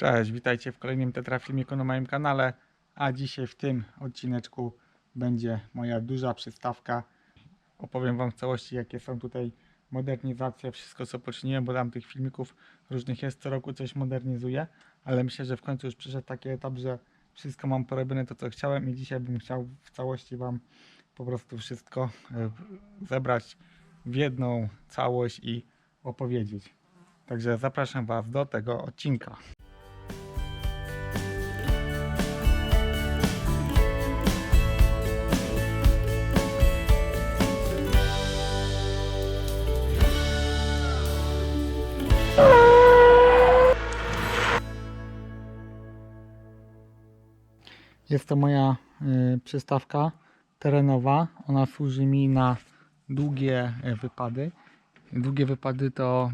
Cześć, witajcie w kolejnym tetrafilmiku na moim kanale, a dzisiaj w tym odcineczku będzie moja duża przystawka. Opowiem Wam w całości jakie są tutaj modernizacje, wszystko co poczyniłem, bo tam tych filmików różnych jest, co roku coś modernizuję, ale myślę, że w końcu już przyszedł taki etap, że wszystko mam porobione to co chciałem i dzisiaj bym chciał w całości Wam po prostu wszystko e, zebrać w jedną całość i opowiedzieć. Także zapraszam Was do tego odcinka. Jest to moja y, przystawka terenowa. Ona służy mi na długie y, wypady. Długie wypady to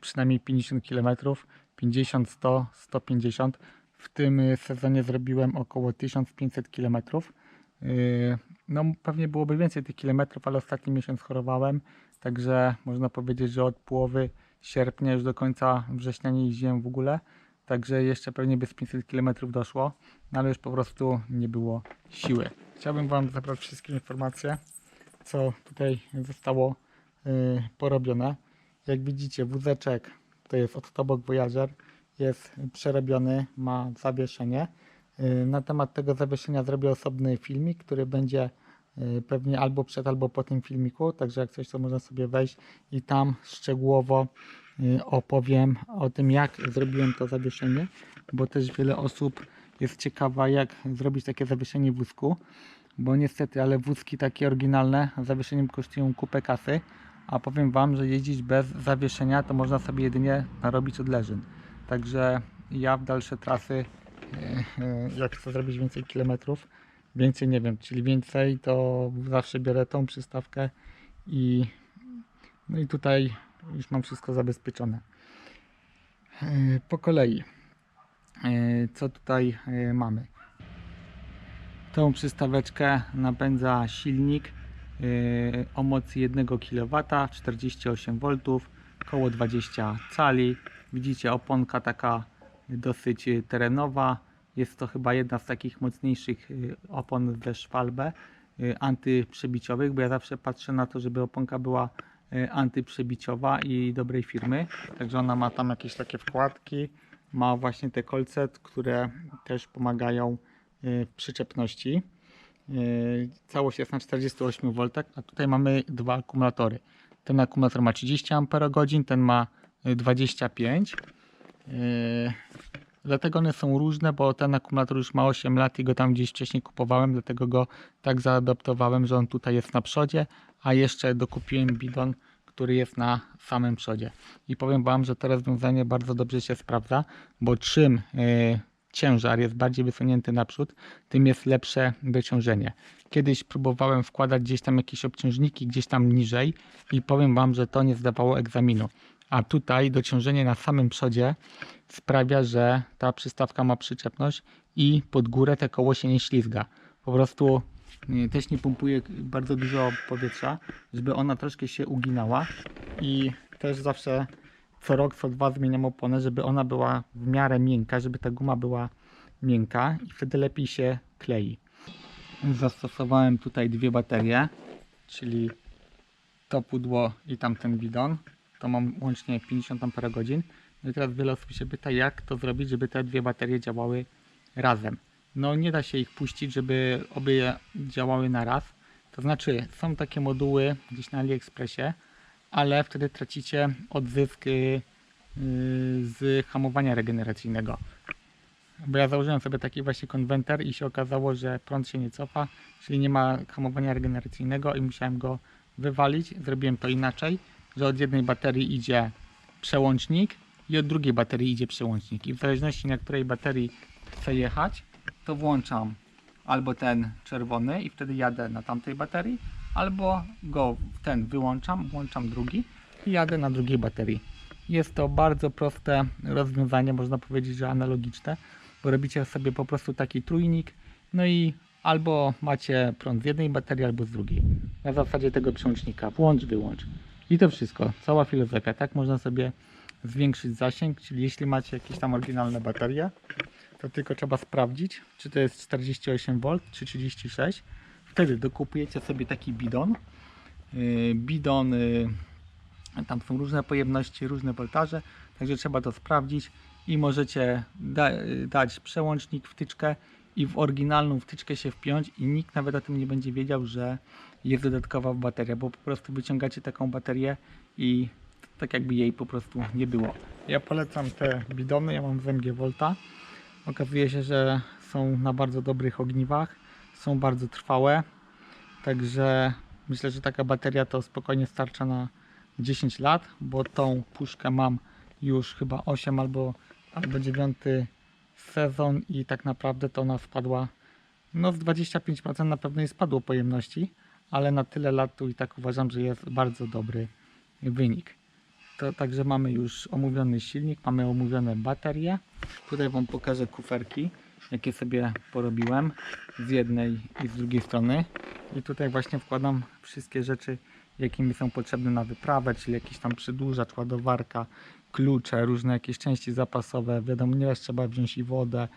przynajmniej 50 km, 50, 100, 150. W tym y, sezonie zrobiłem około 1500 km. Y, No pewnie byłoby więcej tych kilometrów, ale ostatni miesiąc chorowałem, także można powiedzieć, że od połowy sierpnia już do końca września nie jeździłem w ogóle. Także jeszcze pewnie by z 500 km doszło, no ale już po prostu nie było siły. Chciałbym Wam zabrać wszystkie informacje, co tutaj zostało y, porobione. Jak widzicie, wózeczek to jest od Tobok Voyager, jest przerobiony, ma zawieszenie. Y, Na temat tego zawieszenia zrobię osobny filmik, który będzie y, pewnie albo przed, albo po tym filmiku, także jak coś, to można sobie wejść i tam szczegółowo opowiem o tym, jak zrobiłem to zawieszenie, bo też wiele osób jest ciekawa, jak zrobić takie zawieszenie wózku, bo niestety, ale wózki takie oryginalne zawieszeniem kosztują kupę kasy, a powiem Wam, że jeździć bez zawieszenia to można sobie jedynie narobić odleżyn. Także ja w dalsze trasy, e, e, jak chcę zrobić więcej kilometrów, więcej nie wiem, czyli więcej, to zawsze biorę tą przystawkę i no i tutaj już mam wszystko zabezpieczone. E, Po kolei, E, co tutaj e, mamy? Tą przystaweczkę napędza silnik o mocy 1 kW, 48 V, około 20 cali. Widzicie oponka taka dosyć terenowa. Jest to chyba jedna z takich mocniejszych opon ze Schwalbe e, antyprzebiciowych, bo ja zawsze patrzę na to, żeby oponka była antyprzebiciowa i dobrej firmy. Także ona ma tam jakieś takie wkładki, ma właśnie te kolce, które też pomagają e, w przyczepności. E, Całość jest na 48 V, a tutaj mamy dwa akumulatory. Ten akumulator ma 30 Ah, ten ma e, 25. E, Dlatego one są różne, bo ten akumulator już ma 8 lat i go tam gdzieś wcześniej kupowałem, dlatego go tak zaadaptowałem, że on tutaj jest na przodzie, a jeszcze dokupiłem bidon, który jest na samym przodzie. I powiem Wam, że to rozwiązanie bardzo dobrze się sprawdza, bo czym e, ciężar jest bardziej wysunięty naprzód, tym jest lepsze dociążenie. Kiedyś próbowałem wkładać gdzieś tam jakieś obciążniki gdzieś tam niżej i powiem Wam, że to nie zdawało egzaminu. A tutaj dociążenie na samym przodzie sprawia, że ta przystawka ma przyczepność i pod górę te koło się nie ślizga. Po prostu też nie pompuje bardzo dużo powietrza, żeby ona troszkę się uginała i też zawsze co rok, co dwa zmieniam oponę, żeby ona była w miarę miękka, żeby ta guma była miękka i wtedy lepiej się klei. Zastosowałem tutaj dwie baterie, czyli to pudło i tamten bidon. To mam łącznie 50 Ah. No i teraz wiele osób się pyta, jak to zrobić, żeby te dwie baterie działały razem. No nie da się ich puścić, żeby obie działały na raz. To znaczy, są takie moduły gdzieś na AliExpressie, ale wtedy tracicie odzysk y, y, z hamowania regeneracyjnego. Bo ja założyłem sobie taki właśnie konwenter i się okazało, że prąd się nie cofa, czyli nie ma hamowania regeneracyjnego i musiałem go wywalić. Zrobiłem to inaczej, że od jednej baterii idzie przełącznik i od drugiej baterii idzie przełącznik. I w zależności na której baterii chcę jechać, to włączam albo ten czerwony i wtedy jadę na tamtej baterii, albo go ten wyłączam, włączam drugi i jadę na drugiej baterii. Jest to bardzo proste rozwiązanie, można powiedzieć, że analogiczne, bo robicie sobie po prostu taki trójnik, no i albo macie prąd z jednej baterii, albo z drugiej. Na zasadzie tego przełącznika włącz, wyłącz. I to wszystko, cała filozofia. Tak można sobie zwiększyć zasięg, czyli jeśli macie jakieś tam oryginalne baterie, to tylko trzeba sprawdzić, czy to jest 48V czy 36. Wtedy dokupujecie sobie taki bidon. Yy, Bidon, yy, tam są różne pojemności, różne voltaże, także trzeba to sprawdzić i możecie da, dać przełącznik, wtyczkę i w oryginalną wtyczkę się wpiąć i nikt nawet o tym nie będzie wiedział, że jest dodatkowa bateria, bo po prostu wyciągacie taką baterię i tak jakby jej po prostu nie było. Ja polecam te bidony, ja mam z MG Volta. Okazuje się, że są na bardzo dobrych ogniwach, są bardzo trwałe, także myślę, że taka bateria to spokojnie starcza na 10 lat, bo tą puszkę mam już chyba 8 albo, albo 9 sezon i tak naprawdę to ona spadła no z 25% na pewno jej spadło pojemności, ale na tyle lat tu i tak uważam, że jest bardzo dobry wynik. To także mamy już omówiony silnik, mamy omówione baterie. Tutaj Wam pokażę kuferki, jakie sobie porobiłem z jednej i z drugiej strony. I tutaj właśnie wkładam wszystkie rzeczy, jakie mi są potrzebne na wyprawę, czyli jakiś tam przedłużacz, ładowarka, klucze, różne jakieś części zapasowe. Wiadomo, nieraz trzeba wziąć i wodę,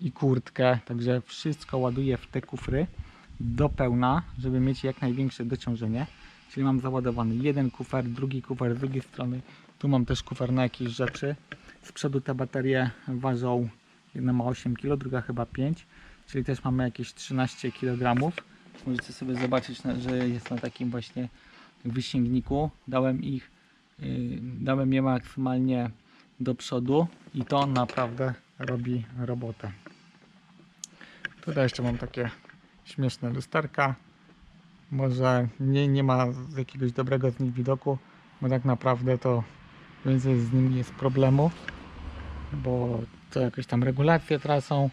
i kurtkę, także wszystko ładuję w te kufry do pełna, żeby mieć jak największe dociążenie. Czyli mam załadowany jeden kufer, drugi kufer z drugiej strony. Tu mam też kufer na jakieś rzeczy. Z przodu te baterie ważą, jedna ma 8 kg, druga chyba 5, czyli też mamy jakieś 13 kg. Możecie sobie zobaczyć, że jest na takim właśnie wysięgniku. Dałem ich, yy, dałem je maksymalnie do przodu i to naprawdę robi robotę. Tutaj jeszcze mam takie śmieszne lusterka. Może nie, nie ma jakiegoś dobrego z nich widoku, bo tak naprawdę to więcej z nimi jest problemu, bo to jakieś tam regulacje tracą,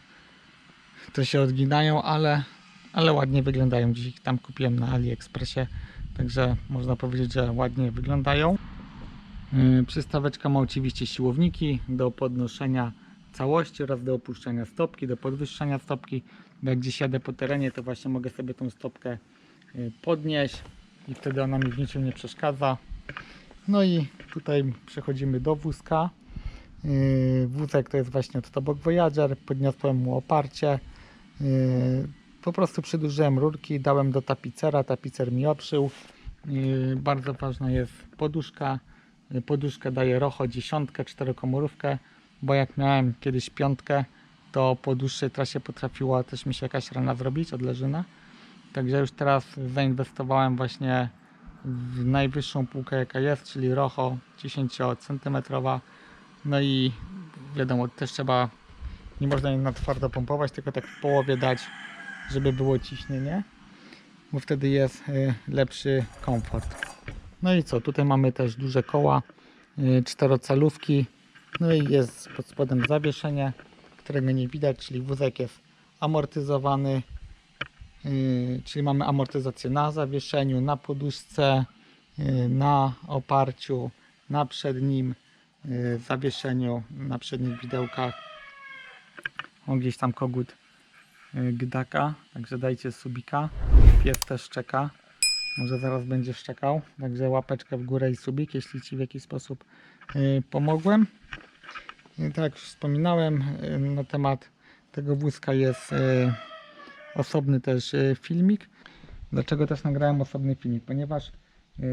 to się odginają, ale, ale ładnie wyglądają. Dziś ich tam kupiłem na AliExpressie, także można powiedzieć, że ładnie wyglądają. Yy, Przystaweczka ma oczywiście siłowniki do podnoszenia całości oraz do opuszczania stopki, do podwyższania stopki. Jak gdzieś jadę po terenie, to właśnie mogę sobie tą stopkę podnieść i wtedy ona mi w niczym nie przeszkadza. No i tutaj przechodzimy do wózka. Yy, Wózek to jest właśnie od Tobok Voyager. Podniosłem mu oparcie. Yy, Po prostu przedłużyłem rurki, dałem do tapicera, tapicer mi oprzył. Yy, Bardzo ważna jest poduszka. Poduszkę daje Rocho dziesiątkę, czterokomorówkę, bo jak miałem kiedyś piątkę, to po dłuższej trasie potrafiła też mi się jakaś rana zrobić, odleżyna. Także już teraz zainwestowałem właśnie w najwyższą półkę jaka jest, czyli Rocho 10 cm. No i wiadomo, też trzeba, nie można jej na twardo pompować, tylko tak w połowie dać, żeby było ciśnienie, bo wtedy jest y, lepszy komfort. No i co, tutaj mamy też duże koła, y, czterocalówki, no i jest pod spodem zawieszenie, którego nie widać, czyli wózek jest amortyzowany, czyli mamy amortyzację na zawieszeniu, na poduszce, yy, na oparciu, na przednim yy, zawieszeniu, na przednich widełkach. O, gdzieś tam kogut gdaka, także dajcie subika. Pies też czeka, może zaraz będzie szczekał, także łapeczkę w górę i subik, jeśli Ci w jakiś sposób pomogłem. I tak jak już wspominałem, na temat tego wózka jest osobny też e, filmik. Dlaczego też nagrałem osobny filmik? Ponieważ e,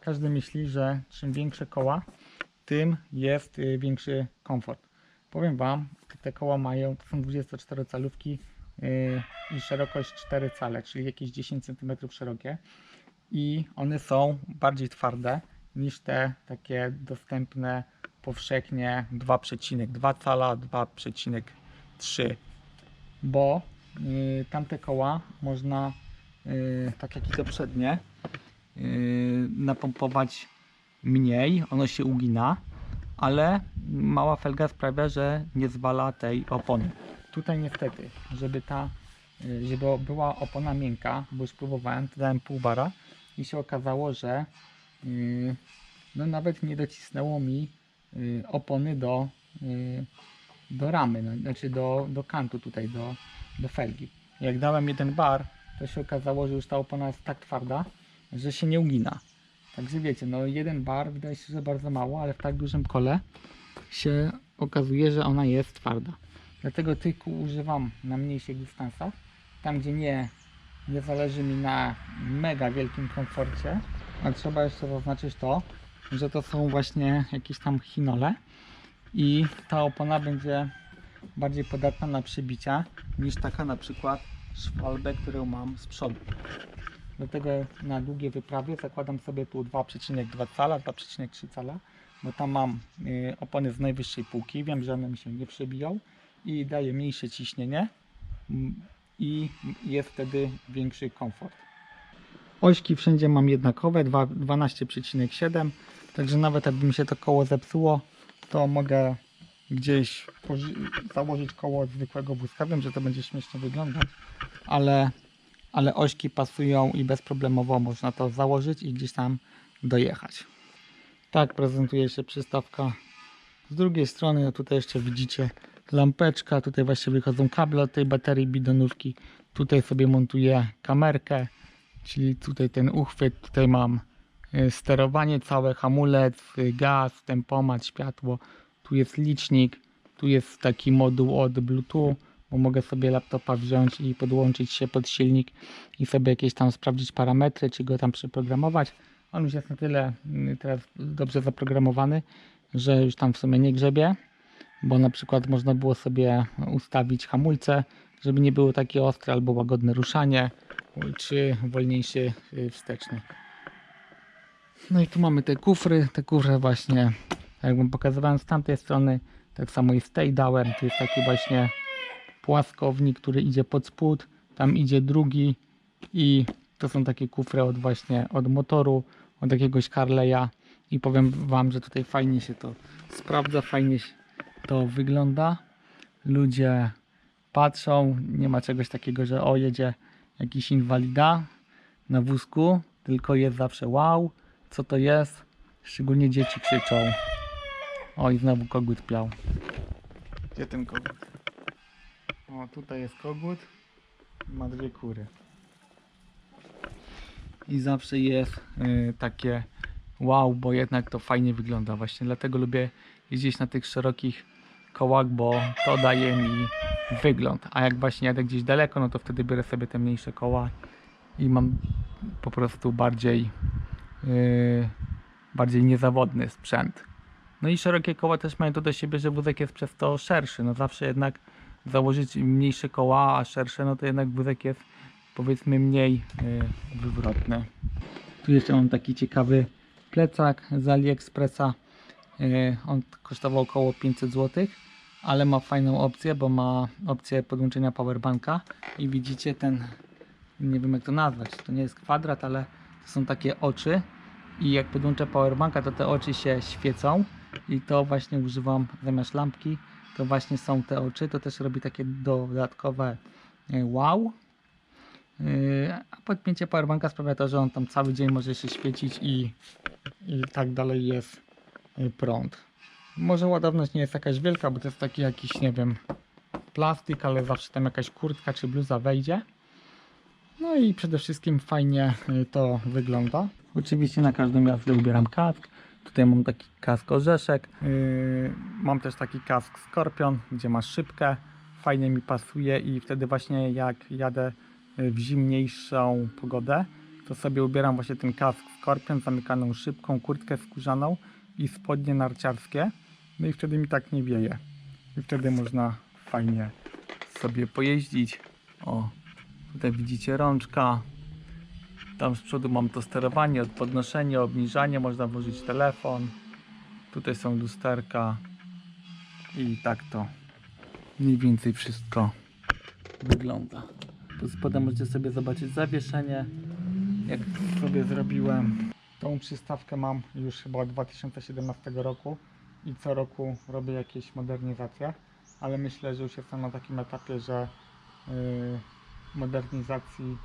każdy myśli, że czym większe koła, tym jest e, większy komfort. Powiem Wam, te koła mają, to są 24 calówki i szerokość 4 cale, czyli jakieś 10 cm szerokie i one są bardziej twarde niż te takie dostępne powszechnie 2,2 cala, 2,3 bo tamte koła można, y, tak jak i te przednie, y, napompować mniej, ono się ugina, ale mała felga sprawia, że nie zwala tej opony. Tutaj niestety, żeby ta, y, żeby była opona miękka, bo już próbowałem, to dałem pół bara i się okazało, że y, no nawet nie docisnęło mi y, opony do, y, do ramy, no, znaczy do, do kantu tutaj, do, do felgi. Jak dałem jeden bar, to się okazało, że już ta opona jest tak twarda, że się nie ugina. Także wiecie, no jeden bar wydaje się, że bardzo mało, ale w tak dużym kole się okazuje, że ona jest twarda. Dlatego tylko używam na mniejszych dystansach, tam gdzie nie, nie zależy mi na mega wielkim komforcie, ale trzeba jeszcze zaznaczyć to, że to są właśnie jakieś tam chinole i ta opona będzie bardziej podatna na przebicia niż taka na przykład szwalbę, którą mam z przodu. Dlatego na długie wyprawy zakładam sobie tu 2,2 cala, 2,3 cala, bo tam mam y, opony z najwyższej półki, wiem, że one mi się nie przebiją i daje mniejsze ciśnienie i jest wtedy większy komfort. Ośki wszędzie mam jednakowe, dwa- 12,7, także nawet jakby mi się to koło zepsuło, to mogę gdzieś założyć koło zwykłego wózka. Wiem, że to będzie śmiesznie wyglądać, ale, ale ośki pasują i bezproblemowo można to założyć i gdzieś tam dojechać. Tak prezentuje się przystawka. Z drugiej strony no tutaj jeszcze widzicie lampeczka, tutaj właśnie wychodzą kable od tej baterii bidonówki. Tutaj sobie montuję kamerkę, czyli tutaj ten uchwyt, tutaj mam y, sterowanie całe, hamulec, gaz, tempomat, światło. Tu jest licznik, tu jest taki moduł od Bluetooth, bo mogę sobie laptopa wziąć i podłączyć się pod silnik i sobie jakieś tam sprawdzić parametry, czy go tam przeprogramować. On już jest na tyle y, teraz dobrze zaprogramowany, że już tam w sumie nie grzebie, bo na przykład można było sobie ustawić hamulce, żeby nie było takie ostre albo łagodne ruszanie, czy wolniejszy y, wsteczny. No i tu mamy te kufry, te kufry właśnie, jak wam pokazywałem z tamtej strony, tak samo i z tej dałem, to jest taki właśnie płaskownik, który idzie pod spód, tam idzie drugi i to są takie kufry od właśnie od motoru, od jakiegoś Carleya i powiem wam, że tutaj fajnie się to sprawdza, fajnie to wygląda. Ludzie patrzą, nie ma czegoś takiego, że o jedzie jakiś inwalida na wózku, tylko jest zawsze wow, co to jest? Szczególnie dzieci krzyczą. O i znowu kogut piał. Gdzie ten kogut? O, tutaj jest kogut. Ma dwie kury. I zawsze jest y, takie wow, bo jednak to fajnie wygląda. Właśnie dlatego lubię jeździć na tych szerokich kołach, bo to daje mi wygląd. A jak właśnie jadę gdzieś daleko, no to wtedy biorę sobie te mniejsze koła i mam po prostu bardziej yy, bardziej niezawodny sprzęt. No i szerokie koła też mają to do siebie, że wózek jest przez to szerszy. No zawsze jednak założyć mniejsze koła, a szersze, no to jednak wózek jest powiedzmy mniej yy, wywrotny. Tu jeszcze mam taki ciekawy plecak z AliExpressa. Yy, On kosztował około 500 zł, ale ma fajną opcję, bo ma opcję podłączenia powerbanka i widzicie ten, nie wiem jak to nazwać, to nie jest kwadrat, ale to są takie oczy i jak podłączę powerbanka, to te oczy się świecą i to właśnie używam zamiast lampki, to właśnie są te oczy, to też robi takie dodatkowe e, wow. Yy, A podpięcie powerbanka sprawia to, że on tam cały dzień może się świecić i, i tak dalej jest y, prąd. Może ładowność nie jest jakaś wielka, bo to jest taki jakiś, nie wiem, plastik, ale zawsze tam jakaś kurtka czy bluza wejdzie. No i przede wszystkim fajnie to wygląda. Oczywiście na każdą jazdę ubieram kask. Tutaj mam taki kask orzeszek. Yy, mam też taki kask Skorpion, gdzie masz szybkę. Fajnie mi pasuje i wtedy właśnie jak jadę y, w zimniejszą pogodę, to sobie ubieram właśnie ten kask Skorpion, zamykaną szybką, kurtkę skórzaną i spodnie narciarskie. No i wtedy mi tak nie wieje. I wtedy można fajnie sobie pojeździć. O, tutaj widzicie rączka. Tam z przodu mam to sterowanie, od podnoszenia, obniżanie, można włożyć telefon. Tutaj są lusterka i tak to mniej więcej wszystko wygląda. Tu spodem możecie sobie zobaczyć zawieszenie, jak sobie zrobiłem. Tą przystawkę mam już chyba od 2017 roku i co roku robię jakieś modernizacje, ale myślę, że już jestem na takim etapie, że yy, modernizacji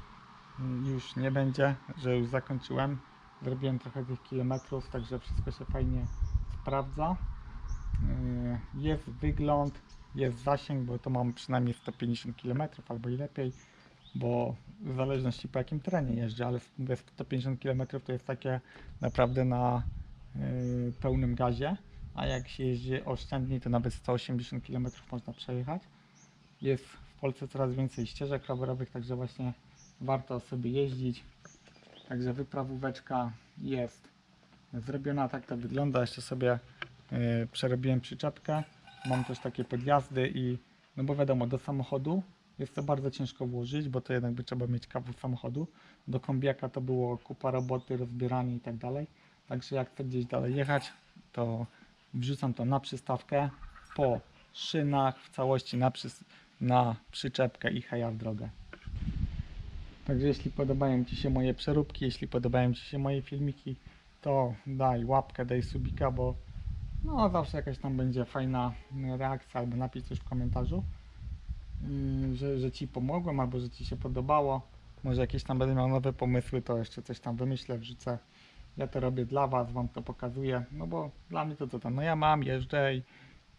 już nie będzie, że już zakończyłem. Zrobiłem trochę tych kilometrów, także wszystko się fajnie sprawdza. Yy, Jest wygląd, jest zasięg, bo to mam przynajmniej 150 km albo i lepiej. bo w zależności po jakim terenie jeżdżę, ale mówię 150 km to jest takie naprawdę na yy, pełnym gazie, a jak się jeździ oszczędniej to nawet 180 km można przejechać. Jest w Polsce coraz więcej ścieżek rowerowych, także właśnie warto sobie jeździć. Także wyprawóweczka jest zrobiona, tak to wygląda. Jeszcze sobie yy, przerobiłem przyczepkę. Mam też takie podjazdy i no bo wiadomo, do samochodu jest to bardzo ciężko włożyć, bo to jednak by trzeba mieć kawał samochodu. Do kombiaka to było kupa roboty, rozbieranie i tak dalej. Także jak chcę gdzieś dalej jechać, to wrzucam to na przystawkę po szynach w całości na, przys- na przyczepkę i heja w drogę. Także jeśli podobają Ci się moje przeróbki, jeśli podobają Ci się moje filmiki, to daj łapkę, daj subika, bo no zawsze jakaś tam będzie fajna reakcja albo napisz coś w komentarzu, yy, że, że Ci pomogłem albo że Ci się podobało. Może jakieś tam będę miał nowe pomysły, to jeszcze coś tam wymyślę, wrzucę. Ja to robię dla Was, Wam to pokazuję, no bo dla mnie to co tam, no ja mam, jeżdżę i,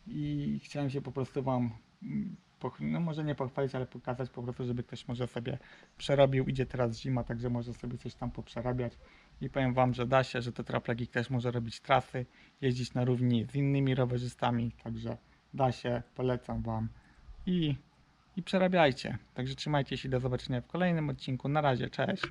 i chciałem się po prostu Wam, mm, no może nie pochwalić, ale pokazać po prostu, żeby ktoś może sobie przerobił. Idzie teraz zima, także może sobie coś tam poprzerabiać. I powiem Wam, że da się, że to Traplagik też może robić trasy, jeździć na równi z innymi rowerzystami, także da się, polecam Wam i, i przerabiajcie. Także trzymajcie się, do zobaczenia w kolejnym odcinku. Na razie, cześć!